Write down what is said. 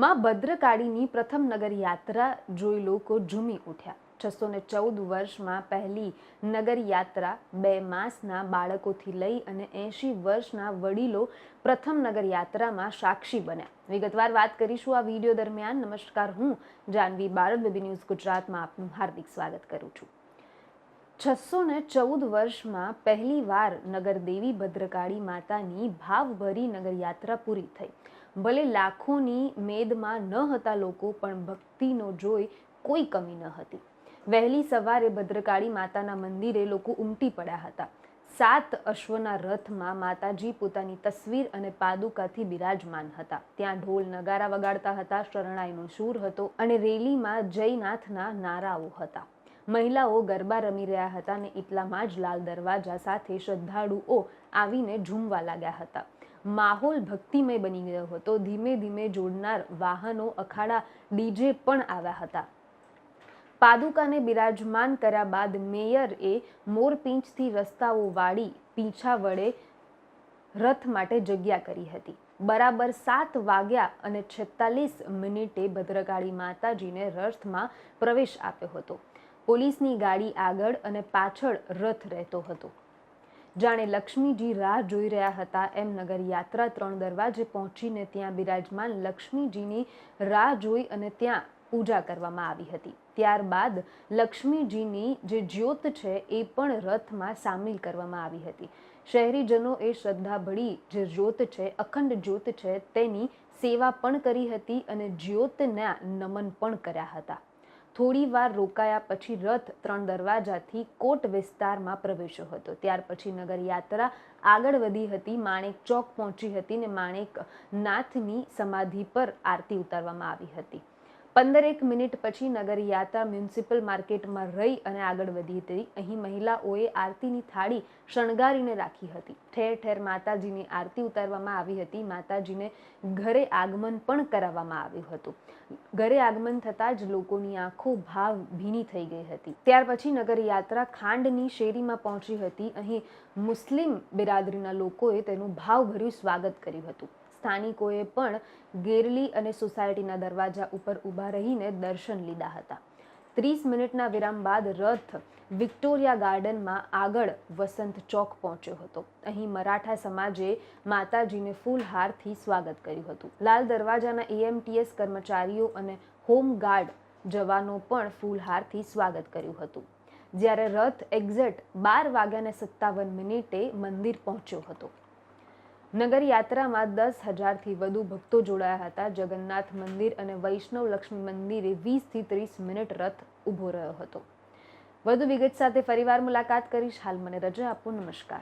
માં ભદ્રકાળીની પ્રથમ નગર યાત્રા જોઈ લોકો ઝૂમી ઉઠ્યા. છસો ને ચૌદ વર્ષમાં પહેલી નગર યાત્રા બે માસના બાળકોથી લઈ અને એંશી વર્ષના વડીલો પ્રથમ નગર યાત્રામાં સાક્ષી બન્યા. વિગતવાર વાત કરીશું આ વીડિયો દરમિયાન. નમસ્કાર, હું જાનવી બાળક બેબી ન્યૂઝ ગુજરાતમાં આપનું હાર્દિક સ્વાગત કરું છું. છસો ને ચૌદ વર્ષમાં પહેલીવાર નગર દેવી ભદ્રકાળી માતાની ભાવભરી નગર યાત્રા પૂરી થઈ. ભલે લાખોની મેદમાં ન હતા લોકો, પણ ભક્તિનો જોઈ કોઈ કમી ન હતી. વહેલી સવારે ભદ્રકાળી માતાના મંદિરે લોકો ઉમટી પડ્યા હતા. સાત અશ્વના રથમાં માતાજી પોતાની તસવીર અને પાદુકાથી બિરાજમાન હતા. ત્યાં ઢોલ નગારા વગાડતા હતા, શરણાઈનો સૂર હતો અને રેલીમાં જયનાથના નારાઓ હતા. મહિલાઓ ગરબા રમી રહ્યા હતા અને એટલામાં જ લાલ દરવાજા સાથે શ્રદ્ધાળુઓ આવીને ઝૂમવા લાગ્યા હતા. માહોલ ભક્તિમય બની ગયો હતો. ધીમે ધીમે જોડનાર વાહનો, અખાડા, ડીજે પણ આવ્યા હતા. પાદુકાને બિરાજમાન કર્યા બાદ મેયર એ મોરપીંછથી રસ્તાઓ વાળી પીંછા વડે રથ માટે જગ્યા કરી હતી. બરાબર સાત વાગ્યા અને છેતાલીસ મિનિટે ભદ્રકાળી માતાજીને રથમાં પ્રવેશ આપ્યો હતો. પોલીસની ગાડી આગળ અને પાછળ રથ રહેતો હતો. જાણે લક્ષ્મીજી રાહ જોઈ રહ્યા હતા. એમ નગર યાત્રા ત્રણ દરવાજે પહોંચીને ત્યાં બિરાજમાન લક્ષ્મીજીની રાહ જોઈ અને ત્યાં પૂજા કરવામાં આવી હતી. ત્યારબાદ લક્ષ્મીજીની જે જ્યોત છે એ પણ રથમાં સામેલ કરવામાં આવી હતી. શહેરીજનો એ શ્રદ્ધાભળી જે જ્યોત છે, અખંડ જ્યોત છે, તેની સેવા પણ કરી હતી અને જ્યોતના નમન પણ કર્યા હતા. થોડી વાર રોકાયા પછી રથ ત્રણ દરવાજાથી કોટ વિસ્તારમાં પ્રવેશ્યો હતો. ત્યાર પછી નગર યાત્રા આગળ વધી હતી, માણેક ચોક પહોંચી હતી ને માણેક નાથની સમાધિ પર આરતી ઉતારવામાં આવી હતી. પંદરેક મિનિટ પછી નગરયાત્રા મ્યુનિસિપલ માર્કેટમાં રહી અને આગળ વધી હતી. અહીં મહિલાઓએ આરતીની થાળી શણગારીને રાખી હતી. ઠેર ઠેર માતાજીની આરતી ઉતારવામાં આવી હતી. માતાજીને ઘરે આગમન પણ કરાવવામાં આવ્યું હતું. ઘરે આગમન થતાં જ લોકોની આંખો ભાવ ભીની થઈ ગઈ હતી. ત્યાર પછી નગર યાત્રા ખાંડની શેરીમાં પહોંચી હતી. અહીં મુસ્લિમ બિરાદરીના લોકોએ તેનું ભાવભર્યું સ્વાગત કર્યું હતું. સ્થાનિકોએ પણ ગેરલી અને સોસાયટીના દરવાજા ઉપર ઊભા રહીને દર્શન લીધા હતા. ત્રીસ મિનિટના વિરામ બાદ રથ વિક્ટોરિયા ગાર્ડનમાં આગળ વસંત ચોક પહોંચ્યો હતો. અહીં મરાઠા સમાજે માતાજીને ફૂલહારથી સ્વાગત કર્યું હતું. લાલ દરવાજાના એએમટીએસ કર્મચારીઓ અને હોમગાર્ડ જવાનો પણ ફૂલહારથી સ્વાગત કર્યું હતું. જ્યારે રથ એક્ઝેટ બાર વાગ્યાને સત્તાવન મિનિટે મંદિર પહોંચ્યો હતો. નગર યાત્રામાં દસ હજારથી વધુ ભક્તો જોડાયા હતા. જગન્નાથ મંદિર અને વૈષ્ણવ લક્ષ્મી મંદિરે વીસથી ત્રીસ મિનિટ રથ ઊભો રહ્યો હતો. વધુ વિગત સાથે ફરીવાર મુલાકાત કરીશ. હાલ મને રજા આપો. નમસ્કાર.